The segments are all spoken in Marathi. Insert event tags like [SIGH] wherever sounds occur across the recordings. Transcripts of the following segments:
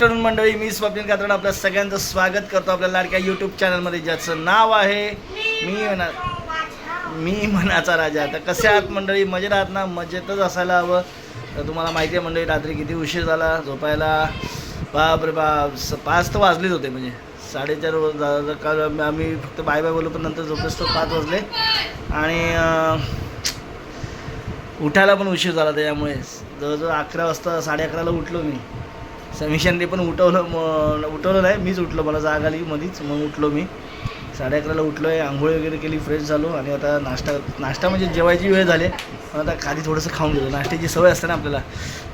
तरुण मंडळी मी स्वप्नील कातरण आपल्या सगळ्यांचं स्वागत करतो आपल्या लाडक्या यूट्यूब चॅनलमध्ये ज्याचं नाव आहे मी म्हणा मी मनाचा राजा. तर कसे आहात मंडळी? मजेत आहात ना? मजेतच असायला हवं. तर तुम्हाला माहिती आहे मंडळी रात्री किती उशीर झाला? झोपायला बाप रे बाप स- पाच तर वाजलेच होते म्हणजे. साडेचार वाज- झा- काल आम्ही फक्त बाय बाय बोललो पण नंतर झोपेस तर पाच वाजले. आणि अं, उठायला पण उशीर झाला त्याच्यामुळे. जवळजवळ अकरा वाजता साडे अकराला उठलो मी. समीक्षांनी पण उठवलं मग उठवलं नाही मीच उठलो मला जाग आली मधीच. मग उठलो मी. साडे अकराला उठलो आहे आंघोळ वगैरे केली फ्रेश झालो आणि आता नाश्ता नाश्ता म्हणजे जेवायची वेळ झाली पण आता खाली थोडंसं खाऊन घेतो. नाश्त्याची सवय असते ना आपल्याला.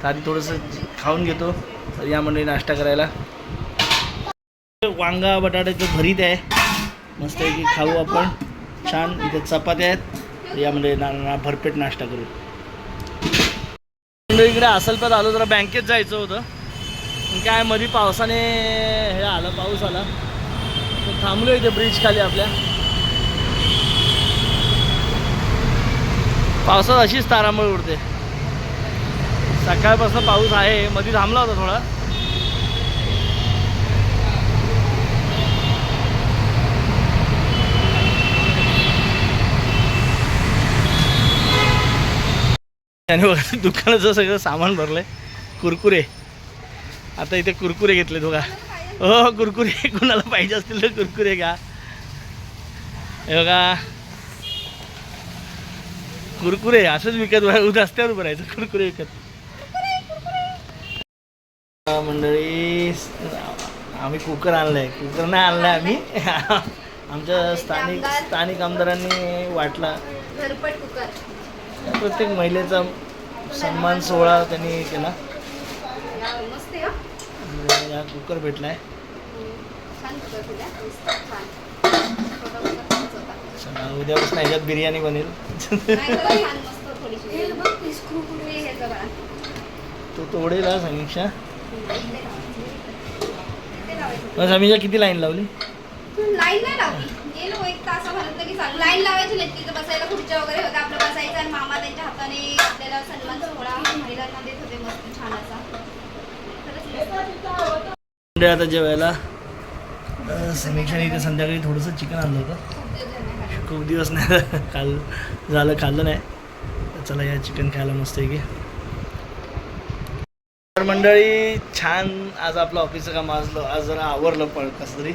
तर आधी थोडंसं खाऊन घेतो. तर या मंडळी नाश्ता करायला. वांगा बटाट्याचं भरीत आहे. मस्त आहे की खाऊ आपण. छान. इथे चपात्या आहेत. या मंडळी ना ना भरपेट नाश्ता करू. मंडळी इकडे असलप्यात आलो जरा बँकेत जायचं होतं. काय मध्ये पावसाने हे आलं पाऊस आला. तर थांबलो इथे ब्रिज खाली आपल्या. पावसात अशीच तारांबळ उडते. सकाळपासून पाऊस आहे मध्ये थांबला होता थोडा. त्याने बघा दुकानाचं सगळं सामान भरलंय. कुरकुरे. आता इथे कुरकुरे घेतले बघा हो कुरकुरे [LAUGHS] कुणाला पाहिजे असतील तर कुरकुरे घ्या. हे बघा. कुरकुरे असंच विकत उद्या रस्त्यावर उभं राहायचं कुरकुरे विकत. मंडळी आम्ही कुकर आणलाय. कुकर नाही आणलाय आम्ही. आमच्या स्थानिक स्थानिक आमदारांनी वाटला. प्रत्येक महिलेचा सन्मान सोहळा त्यांनी केला. मस्त आहे हं. या कुकर भेटलाय. उद्यापासून ह्याच्यात बिर्याणी बनेल. ती तोडेल हा समीक्षा. समीक्षा किती लाईन लावली? तू लाईन नाही लावली. गेलो एक तासाभरात की चालू लाईन लावायची नाही तिथं बसायला खुर्च्या वगैरे होत्या. आपलं बसायचं आणि मामा त्यांच्या हाताने आपल्याला सन्मान सोहळा महिलांना देत होते मस्त छान असा. कुठे आता जेवायला? अं, समीक्षाने इथे संध्याकाळी थोडंसं चिकन आणलं होतं. खूप दिवस नाही. खाल झालं खाल्लं नाही. चला या चिकन खायला मस्त आहे की. तर मंडळी छान आज आपलं ऑफिसचं काम आजलं आज जरा आवरलं पण कसं तरी.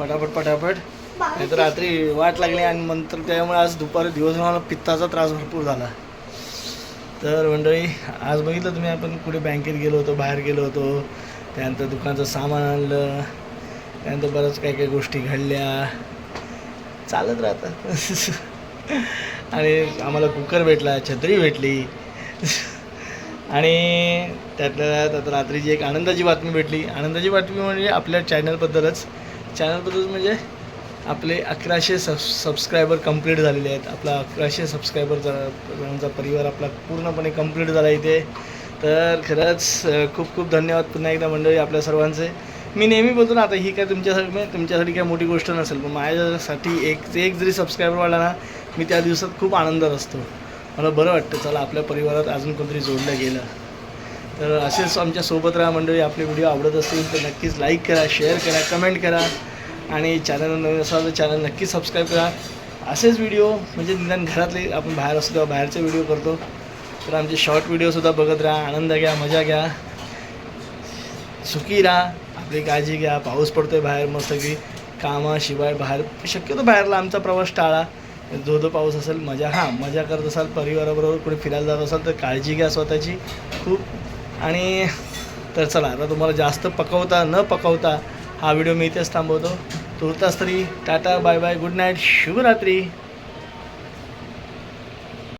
पटापट पटापट. नाही तर रात्री वाट लागली आणि नंतर त्यामुळे आज दुपारी दिवसभर मला पित्ताचा त्रास भरपूर झाला. तर मंडळी आज बघितलं तुम्ही आपण कुठे बँकेत गेलो होतो बाहेर गेलो होतो. त्यानंतर दुकानाचं सामान आणलं. त्यानंतर बरंच काही काही गोष्टी घडल्या. चालत राहतं [LAUGHS] आणि आम्हाला कुकर भेटला छत्री भेटली. आणि त्यातल्या त्यात आता रात्रीची एक आनंदाची बातमी भेटली. आनंदाची बातमी म्हणजे आपल्या चॅनलबद्दलच. चॅनलबद्दल म्हणजे आपले अकराशे सब सबस्क्रायबर कंप्लीट झालेले आहेत. आपला अकराशे सबस्क्रायबर जणांचा परिवार आपला पूर्णपणे कंप्लीट झाला इथे. तर खरंच खूप खूप धन्यवाद पुन्हा एकदा मंडळी आपल्या सर्वांचे. मी नेहमी बोलतो ना आता ही काय तुमच्यासाठी म्हणजे तुमच्यासाठी काय मोठी गोष्ट नसेल पण माझ्यासाठी एक एक जरी सबस्क्रायबर वाढला ना मी त्या दिवसात खूप आनंदात असतो. मला बरं वाटतं चला आपल्या परिवारात अजून कोणतरी जोडलं गेलं. तर असेच आमच्यासोबत राहा मंडळी आपले व्हिडिओ आवडत असतील तर नक्कीच लाईक करा शेअर करा कमेंट करा. आणि चॅनल नवीन असाल तर चॅनल नक्कीच सबस्क्राईब करा. असेच व्हिडिओ म्हणजे निदान घरातले आपण बाहेर असतो बाहेरचे व्हिडिओ करतो. तर आमचे शॉर्ट व्हिडिओसुद्धा बघत राहा आनंद घ्या मजा घ्या. सुखी राहा आपली काळजी घ्या. पाऊस पडतोय बाहेर मस्त की कामाशिवाय बाहेर. शक्यतो बाहेरला आमचा प्रवास टाळा. जो जो पाऊस असेल मजा हां मजा करत असाल परिवाराबरोबर कुठे फिरायला जात असाल तर काळजी घ्या स्वतःची. खूप. आणि तर चला आता तुम्हाला जास्त पकवता न पकवता हा व्हिडिओ मी इथेच थांबवतो. तुर्तास तरी tata bye bye good night शुभरात्री.